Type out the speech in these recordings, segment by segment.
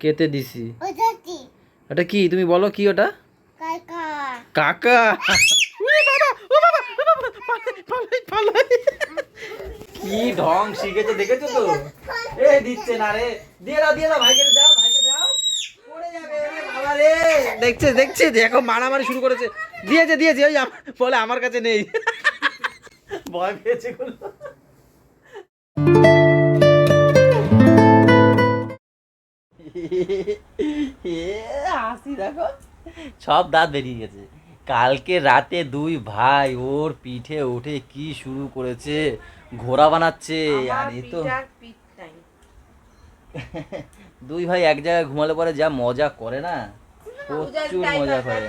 কেটে দিছি। ওটা কি? তুমি বলো কি ওটা? কাকা। কি ঢং শিখেছে দেখেছ তো? এ দিচ্ছে না রে। দিয়ে দাও দিয়ে দাও ভাইকে দাও ভাইকে দাও। পড়ে যাবে বাবা রে। দেখছে দেখছে দেখো মারামারি শুরু করেছে। দিয়েছে দিয়েছে ওই বলে আমার কাছে নেই। ভয় পেয়েছে কোনো। সব দাঁত বেরিয়ে গেছে। কালকে রাতে দুই ভাই ওর পিঠে উঠে কি শুরু করেছে ঘোড়া বানাচ্ছে আর এ তো দুই ভাই এক জায়গায় ঘুমালে পরে যা মজা করে না প্রচুর মজা করে।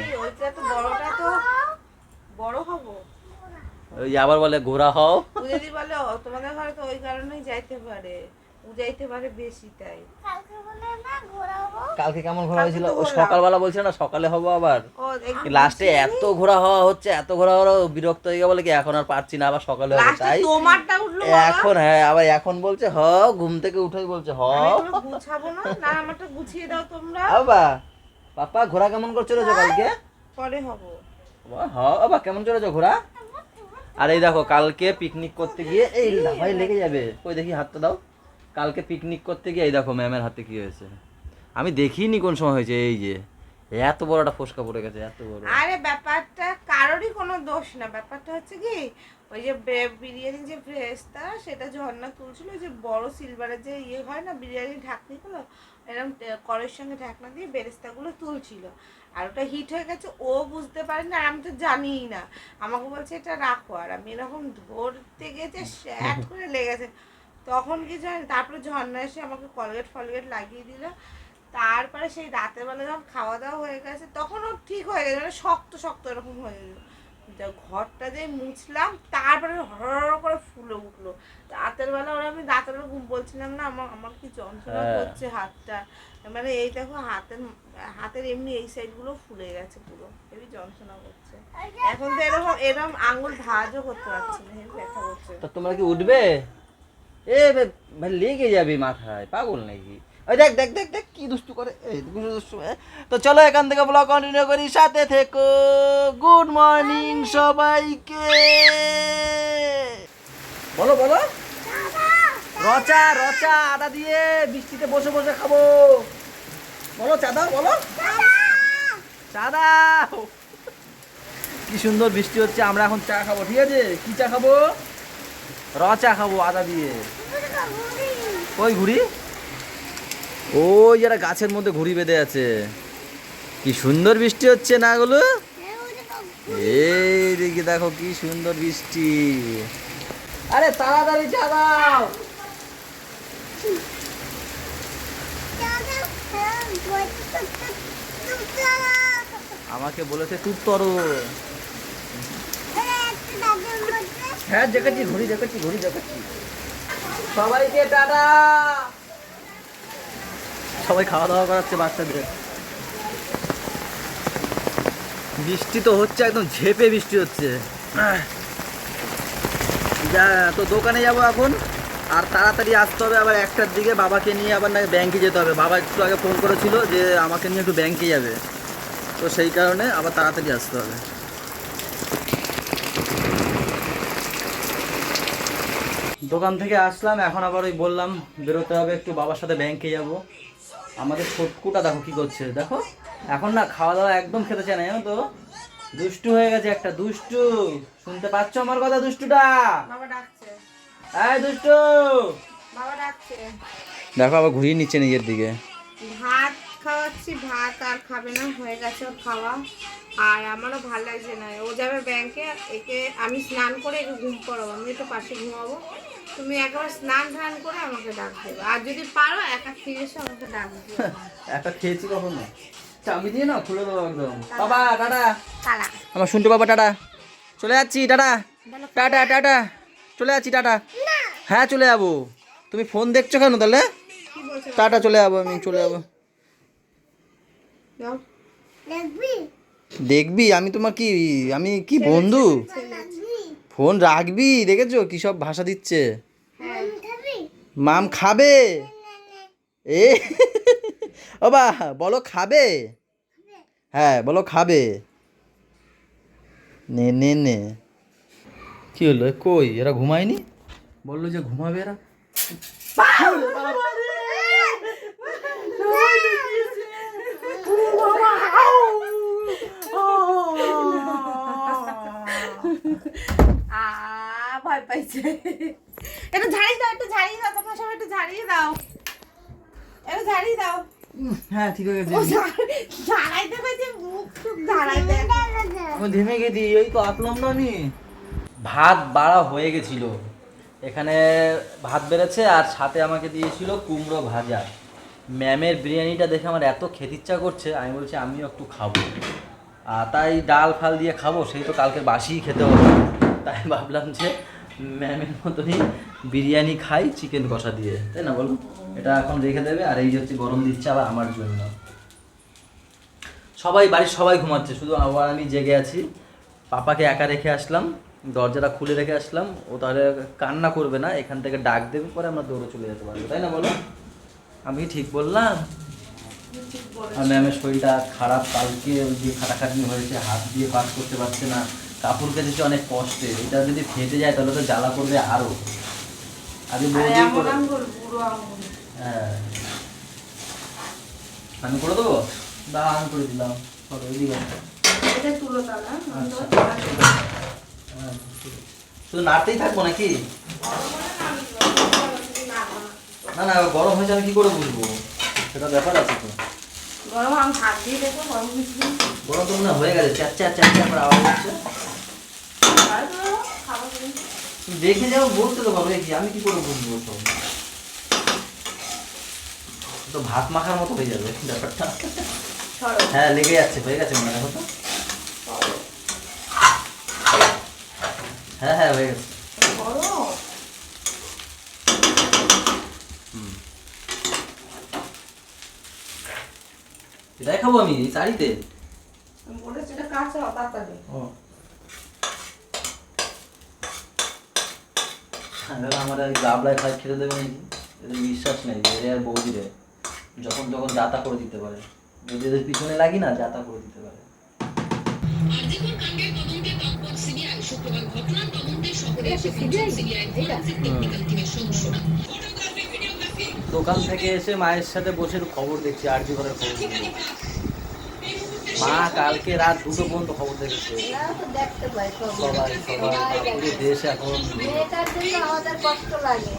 বড় হব। ওই আবার বলে ঘোরা হও। যদি বলে তোমাদের ঘরে তো ওই কারণেই যাইতে পারে। ও যাইতে পারে বেশি তাই। কালকে বলে না ঘোরাবো কালকে কেমন ঘোরা হয়েছিল? ঘোরা। সকালবেলা বলছিল না সকালে হব আবার। লাস্টে এত ঘোরা হওয়া হচ্ছে এত ঘোরা হওয়া বিরক্ত হয়ে গিয়ে বলে কি এখন আর পারছি না আবার সকালে হবে তাই? বাবা। এখন হ্যাঁ আবার এখন বলছে হ ঘুম থেকে উঠেই বলছে হ। গুছাবো না না আমারটা গুছিয়ে দাও তোমরা। পাপা ঘোড়া কেমন করে চলেছো কালকে? পরে হব। হ আবা কেমন চলেছো ঘোড়া আর এই দেখো কালকে পিকনিক করতে গিয়ে এই ভাই লেগে যাবে। কই দেখি হাতটা দাও। কালকে পিকনিক করতে গিয়ে এই দেখো ম্যামের হাতে কি হয়েছে? আমি দেখিনি কোন সময় হয়েছে এই যে। এত বড় একটা ফোসকা পড়ে গেছে এত বড়। আরে ব্যাপারটা কারোরই কোনো দোষ না। ব্যাপারটা হচ্ছে কি ওই যে বিরিয়ানি যে ভেস্তা সেটা ঝর্ণা তুলছিল ওই যে বড় সিলভারের যে ইয়ে হয় না বিরিয়ানি ঢাকনিগুলো এরকম করের সঙ্গে ঢাকনা দিয়ে বেরেস্তাগুলো তুলছিল। আর ওটা হিট হয়ে গেছে ও বুঝতে পারে না আর আমি তো জানিই না। আমাকে বলছে এটা রাখো। আর আমি এরকম ধরতে গেছে শ্যাট করে লেগেছে। তখন কি জানি তারপরে ঝর্ণা এসে আমাকে কলগেট ফলগেট লাগিয়ে দিল। তারপরে সেই রাতের বেলা যখন খাওয়া দাওয়া হয়ে গেছে তখন ও ঠিক হয়ে গেছে মানে শক্ত শক্ত এরকম হয়ে গেল। ঘরটা যে মুছলাম তারপরে হর করে ফুলে উঠল। রাতের বেলা ওরা আমি রাতের বেলা ঘুম বলছিলাম না আমার আমার কি যন্ত্রণা হ্যাঁ। করছে হাতটা? মানে এই দেখো হাতের হাতের এমনি এই সাইডগুলো ফুলে গেছে পুরো হেবি যন্ত্রণা করছে এখন তো এরকম এরকম আঙুল ভাঁজও করতে পারছি না হেবি ব্যথা করছে। তো তোমরা কি উঠবে? এ লেগে যাবে মাথায়, পাগল নাকি? ওই দেখ দেখ দেখ দেখ, কি দুষ্টু করে। তো চলো এখান থেকে ব্লগ কন্টিনিউ করি, সাথে থেকো। গুড মর্নিং সবাইকে। বলো বলো। রচা রচা, আদা দিয়ে বৃষ্টিতে বসে বসে খাব। বলো, চাদা বলো। চাদা। কি সুন্দর বৃষ্টি হচ্ছে, আমরা এখন চা খাব, ঠিক আছে? কি চা খাব? র চা খাব, আদা দিয়ে। ওই ঘুড়ি? ওই যারা গাছের মধ্যে ঘুড়ি বেঁধে আছে। কি সুন্দর বৃষ্টি হচ্ছে না গুলো? এই দিকে দেখো কি সুন্দর বৃষ্টি। আরে তাড়াতাড়ি চা দাও আমাকে বলেছে, টুপ তরো হ্যাঁ দেখেছি ঘুড়ি দেখেছি ঘুড়ি দেখেছি। সবাইকে টাটা। সবাই খাওয়া দাওয়া করাচ্ছে বাচ্চাদের। বৃষ্টি তো হচ্ছে একদম ঝেপে বৃষ্টি হচ্ছে। আহ। যা তো দোকানে যাব এখন আর তাড়াতাড়ি আসতে হবে আবার একটার দিকে বাবাকে নিয়ে আবার নাকি ব্যাংকে যেতে হবে। বাবা একটু আগে ফোন করেছিল যে আমাকে নিয়ে একটু ব্যাংকে যাবে। তো সেই কারণে আবার তাড়াতাড়ি আসতে হবে। দোকান থেকে আসলাম এখন আবার ওই বললাম বেরোতে হবে একটু বাবার সাথে ব্যাংকে যাব। আমাদের ছোটকুটা দেখো কি করছে দেখো? এখন না খাওয়া দাওয়া একদম খেতে চায় না জানো তো? দুষ্টু হয়ে গেছে একটা দুষ্টু! শুনতে পাচ্ছ আমার কথা দুষ্টুটা? এই দুষ্টু! দেখো আবার ঘুরিয়ে নিচ্ছে নিজের দিকে। ভাত খাওয়াচ্ছি ভাত আর খাবে না হয়ে গেছে ওর খাওয়া। আর আমারও ভালো লাগছে না। ও যাবে ব্যাংকে একে আমি স্নান করে একে ঘুম পড়াবো আমি একটু পাশে ঘুমাবো। তুমি একবার স্নান ধান করে আমাকে ডাক দেবে। আর যদি পারো একা ফিরে এসে আমাকে ডাক দেবে। একটা খেয়েছি কখনো? চাবি দিয়ে না খুলে দেবো একদম। বাবা টাটা আমার শুনতে বাবা টাটা। চলে যাচ্ছি টাটা। Tata tata. চলে যাচ্ছি টাটা। হ্যাঁ চলে যাব। তুমি ফোন দেখছ কেন তাহলে? টাটা চলে যাব আমি চলে যাব। যাও দেখবি? আমি তোমার কি আমি কি বন্ধু? ফোন রাখবি? দেখেছ কি সব ভাষা দিচ্ছে? হ্যাঁ মাম খাবে? এ ও বা বলো খাবে? হ্যাঁ বলো খাবে। নে নে নে। কি হলো? কই? এরা ঘুমায়নি? বলল যে ঘুমাবে এরা। আ ভয় পাইছে। একটু ঝাড়িয়ে দাও একটু ঝাড়িয়ে দাও তোমরা সবাই একটু ঝাড়িয়ে দাও। একটু ঝাড়িয়ে দাও। হ্যাঁ ঠিক আছে ও ঝাড়- ঝাড়াইতে পারছে মুখ টুক ঝাড়াইতে। ধেমে গেছি এই তো আসলাম না আমি। ভাত বাড়া হয়ে গেছিল। এখানে ভাত বেড়েছে আর সাথে আমাকে দিয়েছিল কুমড়ো ভাজা। ম্যামের বিরিয়ানিটা দেখে আমার এত খেতে ইচ্ছা করছে আমি বলছি আমিও একটু খাব। তাই ডাল ফাল দিয়ে খাব, সেই তো কালকে বাসিই খেতে হবে। তাই ভাবলাম যে ম্যামের মতনই বিরিয়ানি খাই, চিকেন কষা দিয়ে। তাই না বলো এটা এখন রেখে দেবে, আর এই যে হচ্ছে গরম দিচ্ছে আবার আমার জন্য। সবাই, বাড়ির সবাই ঘুমাচ্ছে, শুধু আবার আমি জেগে আছি। পাপাকে একা রেখে আসলাম, দরজাটা খুলে রেখে আসলাম। ও তাহলে কান্না করবে না, এখান থেকে ডাক দেবে, পরে আমরা দৌড়ে চলে যেতে পারব। তাই না বলো আমি ঠিক বললাম? আর ম্যামের শরীরটা খারাপ কালকে যে খাটাখাটনি হয়েছে হাত দিয়ে পাস করতে পারছে না। কাপড় কেটেছে অনেক কষ্টে এটা যদি ফেটে যায় তাহলে তো জ্বালা করবে আরও। আগে বৌদি করে আঙ্গুল বুড়ো আঙ্গুল হ্যাঁ। আমি করে দেবো? দা আমি করে দিলাম। আচ্ছা। হ্যাঁ, শুধু নাড়তেই থাকব নাকি? না না গরম হয়েছে আমি কি করে বুঝব? সেটা ব্যাপার আছে তো। গরম আমি হাত দিয়ে দেখো গরম কিছু গরম তো মনে হয়ে গেছে চার চার চার চার আওয়াজ হচ্ছে। দেখে যাও বলতে তো পারবে কি আমি কি করে বুঝব সব? তো ভাত মাখার মতো হয়ে যাবে ব্যাপারটা। হ্যাঁ লেগে যাচ্ছে হয়ে গেছে মনে হয় তো। হ্যাঁ হ্যাঁ হয়ে গেছে গরম এটাই খাব আমি এই শাড়িতে। আমি বলেছি এটা কাঁচা তাড়াতাড়ি। ও। এবার আমার আর গাবলায় খাই খেতে দেবে নাকি? এদের বিশ্বাস নেই এদের আর বৌদি রে যখন তখন যাতা করে দিতে পারে। যদি এদের পিছনে লাগি না যাতা করে দিতে পারে। শুক্রবার ঘটনার তদন্তে শহরে এসে পৌঁছন সিবিআই? ফরেন্সিক টেকনিক্যাল টিমের সদস্যরা। দোকান থেকে এসে মায়ের সাথে বসে খবর দেখছি আরজি ঘরের খবর দেখছি। মা কালকে রাত দুটো পর্যন্ত খবর দেখেছে। সবাই সবাই পুরো দেশ এখন কষ্ট লাগে।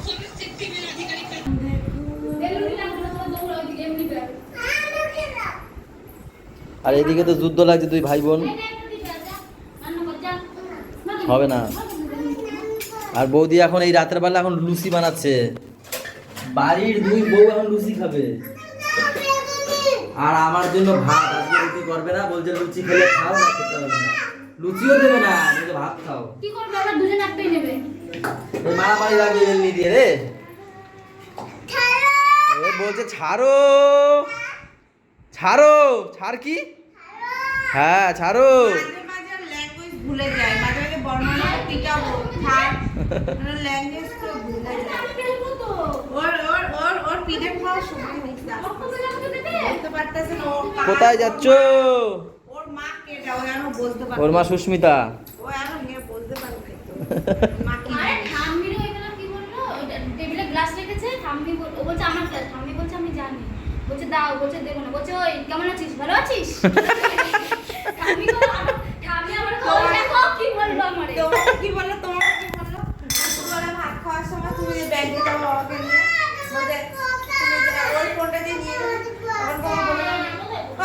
আর এদিকে তো যুদ্ধ লাগছে দুই ভাই বোন। হবে না। আর বৌদি এখন এই রাতের বেলা এখন লুচি বানাচ্ছে। বাড়ির দুই বউ এখন লুচি খাবে। আর আমার জন্য ভাত আজকে রুটি করবে না বলছে লুচি খেলে খাও না খেতে হবে না। লুচিও দেবে না বলছে ভাত খাও। কি করবে? আবার দুজন একটাই নেবে। এই মারামারি লাগবে এমনি দিয়ে রে। এ বলছে ছাড়ো। ছাড়ো। ছাড় কি? হ্যাঁ ছাড়ো। মাঝে মাঝে ল্যাঙ্গুয়েজ ভুলে যায়। মাঝে মাঝে বর্ণনা টিকাবো থাক ল্যাঙ্গুয়েজ তো কোথায় যাচ্ছ? ওর মা কে যাও এখনও বলতে পারে ওর মা সুস্মিতা। ও এখন নিয়ে বলতে পারবে তো মা কি আরে জানে? ঠাম্মিরও এখানে কি বলল? টেবিলে গ্লাস রেখেছে ঠাম্মি বলছে আমার ঠাম্মি বলছে আমি জানি। বলছে দাও বলছে দেবো না। বলছে ওই কেমন আছিস? ভালো আছিস? আমার খবর দেখো কি বলল আমারে কি বলল দুপুরবেলা ভাত খাওয়ার সময় তুমি যে ব্যাগে যাও বাবাকে নিয়ে বলতে তুমি ওই ফোনটা দিয়ে নিয়ে তখন তোমার বলে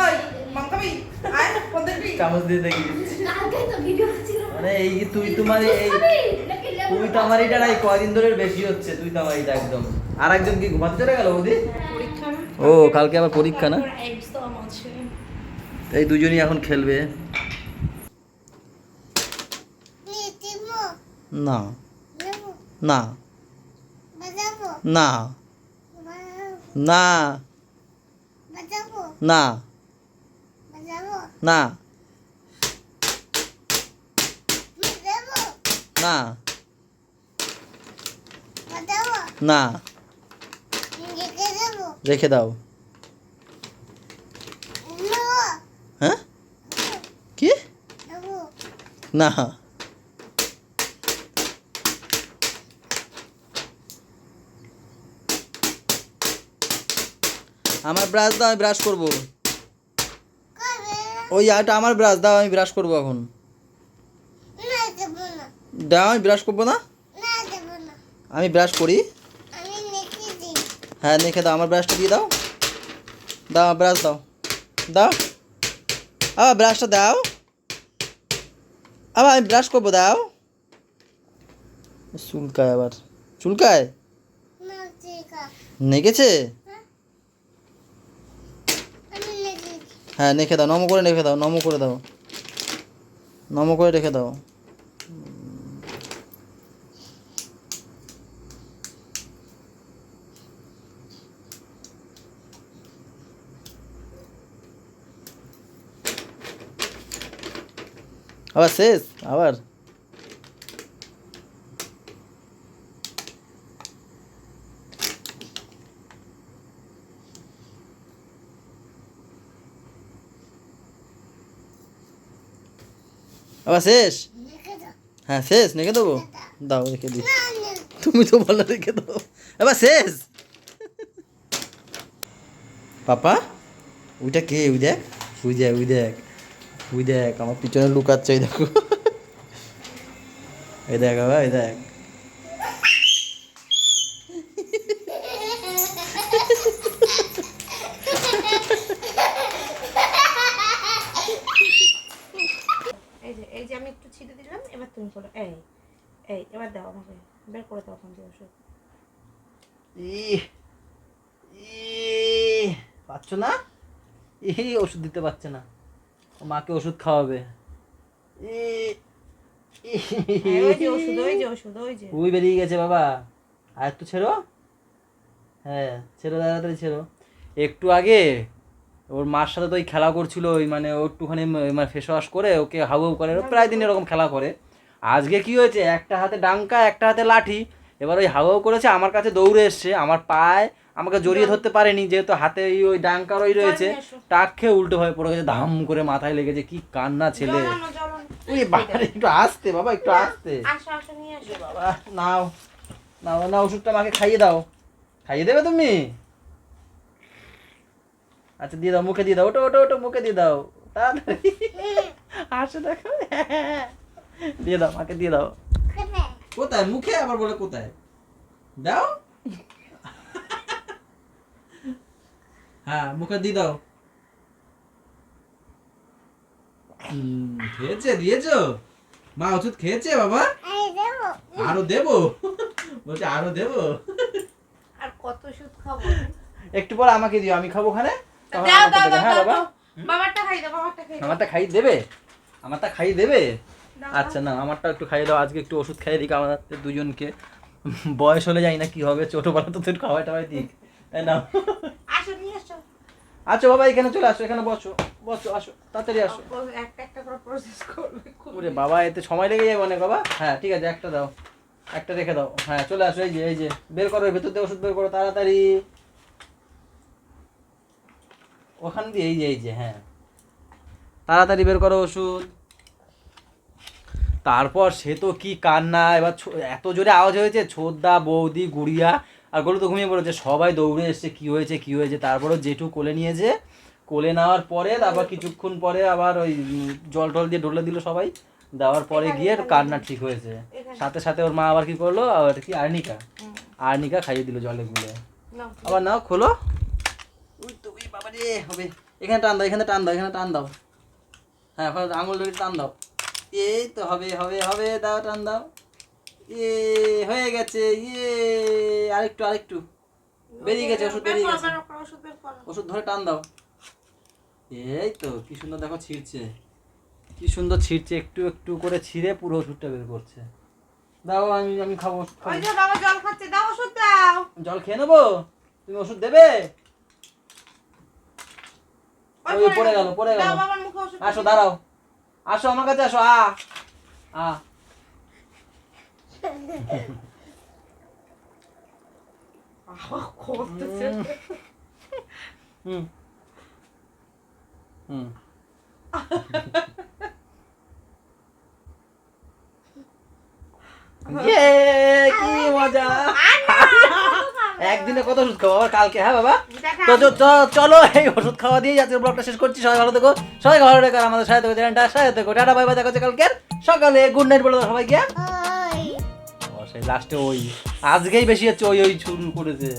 ওই মামকাবি আয় ফোন দেখবি? চামচ দিয়ে দেখি। মানে এই তুই তোমার এই তুই তো আমার এটা নাই কয়দিন ধরে বেশি হচ্ছে তুই তো আমার এটা একদম। আর একজন কি ঘুমাতে চলে গেল না? ও কালকে আবার পরীক্ষা না? এই দুজনই এখন খেলবে। না। না। না। না। না। না। না। না। রেখে দাও। হ্যাঁ? কি? না। আমার ব্রাশ দাও, আমি ব্রাশ করব। ওই আটা আমার ব্রাশ দাও, আমি ব্রাশ করব এখন। দাও, আমি ব্রাশ করব না? আমি ব্রাশ করি। হ্যাঁ দেখে দাও, আমার ব্রাশটা দিয়ে দাও। দাও ব্রাশ দাও। দাও। আবার ব্রাশটা দাও। আবার আমি ব্রাশ করব, দাও। চুলকায় আবার। চুলকায়? নেগেছে আমি নেকি হ্যাঁ রেখে দাও, নম করে রেখে দাও, নম করে দাও। নম করে রেখে দাও। আবার শেষ? আবার? আবার শেষ? হ্যাঁ শেষ রেখে দেবো? দাও। রেখে দিই। তুমি তো বলো রেখে দাও। এবার শেষ? পাপা ওইটা কে? ওই দেখ ওই দেখ ওই দেখ ওই দেখ আমার পিছনে লুকাচ্ছে ওই দেখো। এই দেখ বাবা এই দেখ এই যে এই যে আমি একটু ছিটে দিলাম এবার তুমি করো এই এই এবার দাও আমাকে বের করে দাও ওখান থেকে ওষুধ। পাচ্ছ না? এই ওষুধ দিতে পারছে না। মাকে ওষুধ খাওয়াবে। হ্যাঁ, ওই বেরিয়ে গেছে বাবা। আর একটু ছেড়ো। হ্যাঁ ছেড়ো তাড়াতাড়ি ছেড়ো। একটু আগে ওর মার সাথে তো ওই খেলা করছিল ওই মানে ও একটুখানি মানে ফেস ওয়াশ করে ওকে হাউ হাউ করে ও প্রায় দিন এরকম খেলা করে। আজকে কি হয়েছে? একটা হাতে ডাঙ্কা একটা হাতে লাঠি। এবার ওই হাউ করেছে আমার কাছে দৌড়ে এসছে। আমার পায়ে আমাকে জড়িয়ে ধরতে পারেনি যেহেতু হাতে ওই ডাঙ্কার ওই রয়েছে। টাক খেয়ে উল্টো হয়ে পড়ে গেছে ধাম করে মাথায় লেগেছে কি কান্না ছেলে। ওই একটু আসতে বাবা একটু আসতে। বাবা নাও নাও না ওষুধটা আমাকে খাইয়ে দাও। খাইয়ে দেবে তুমি? আচ্ছা দিয়ে দাও মুখে দিয়ে দাও। ওটো ওটো ওটো মুখে দিয়ে দাও। তাড়াতাড়ি। আসো দেখো। দিয়ে দাও মাকে দিয়ে দাও। কোথায়? কোথায় মুখে আবার বলে কোথায়? দাও। হ্যাঁ মুখে দিয়ে দাও। খেয়েছে? দিয়েছ? মা ওষুধ খেয়েছে বাবা? আরও দেবো। বলছে আরও দেবো। আর কত ওষুধ খাব? একটু পরে আমাকে দিও আমি খাব ওখানে। দেবে, হ্যাঁ বাবা। বাবারটা খাই দাও বাবারটা খাই আমারটা খাই দেবে? আমারটা খাই দেবে? আচ্ছা না আমারটা একটু খাইয়ে দাও আজকে একটু ওষুধ খাইয়ে দিই আমাদের দুজনকে। বয়স হলে যাই না কি হবে ছোটবেলা তো তোর খাওয়াই টাওয়াই দিক তাই না? আচ্ছা বাবা এখানে চলে আসো এখানে বসো বসো আসো তাড়াতাড়ি আসো। একটা একটা করে প্রসেস করবে ওরে বাবা এতে সময় লেগে যাবে অনেক বাবা। হ্যাঁ ঠিক আছে একটা দাও একটা রেখে দাও। হ্যাঁ চলে আসো এই যে এই যে বের করো ভেতর দিয়ে ওষুধ বের করো তাড়াতাড়ি। ওখান দিয়ে এই যে এই যে হ্যাঁ। তাড়াতাড়ি বের করো ওষুধ। তারপর সে তো কি কান্না এবার এত জোরে আওয়াজ হয়েছে ছোদ্দা বৌদি গুড়িয়া আর গরু তো ঘুমিয়ে পড়েছে সবাই দৌড়ে এসছে কি হয়েছে কি হয়েছে তারপরও জেঠু কোলে নিয়েছে কোলে নেওয়ার পরে তারপর কিছুক্ষণ পরে আবার ওই জল টল দিয়ে ঢলে দিল সবাই দেওয়ার পরে গিয়ে কান্না ঠিক হয়েছে। সাথে সাথে ওর মা আবার কি করল আবার কি আর্নিকা আর্নিকা খাইয়ে দিল জলে গুলে। আবার নাও খোলো। বাবা রে হবে। এখানে টান দাও এখানে টান দাও এখানে টান দাও। হ্যাঁ আঙুল টান দাও। এই তো হবে হবে হবে দাও টান দাও। এ হয়ে গেছে ইয়ে আরেকটু আরেকটু। বেরিয়ে গেছে ওষুধ বেরিয়ে গেছে। ওষুধ ধরে টান দাও। এই তো কি সুন্দর দেখো ছিঁড়ছে। কি সুন্দর ছিঁড়ছে একটু একটু করে ছিঁড়ে পুরো ওষুধটা বের করছে। দাও আমি আমি খাব ওই যে বাবা জল খাচ্ছে দাও ওষুধ দাও। জল খেয়ে নেব? তুমি ওষুধ দেবে? ওই পড়ে গেল পড়ে গেল। আসো দাঁড়াও। আসো আমার কাছে আসো আ আ। হুম। হুম। ইয়ে কি মজা। একদিনে কত ওষুধ খাব? আবার কালকে হ্যাঁ বাবা? তো চলো এই ওষুধ খাওয়া দিয়ে আজকের ব্লগটা শেষ করছি। সবাই ভালো থেকো সবাই ভালো রেখো আমাদের সাথে চ্যানেলটা সাথে থেকো। টাটা বাই বাই দেখা হচ্ছে কালকের সকালে। গুড নাইট বলে সবাই গিয়া লাস্টে ওই আজকেই বেশি হচ্ছে ওই ওই শুরু করেছে।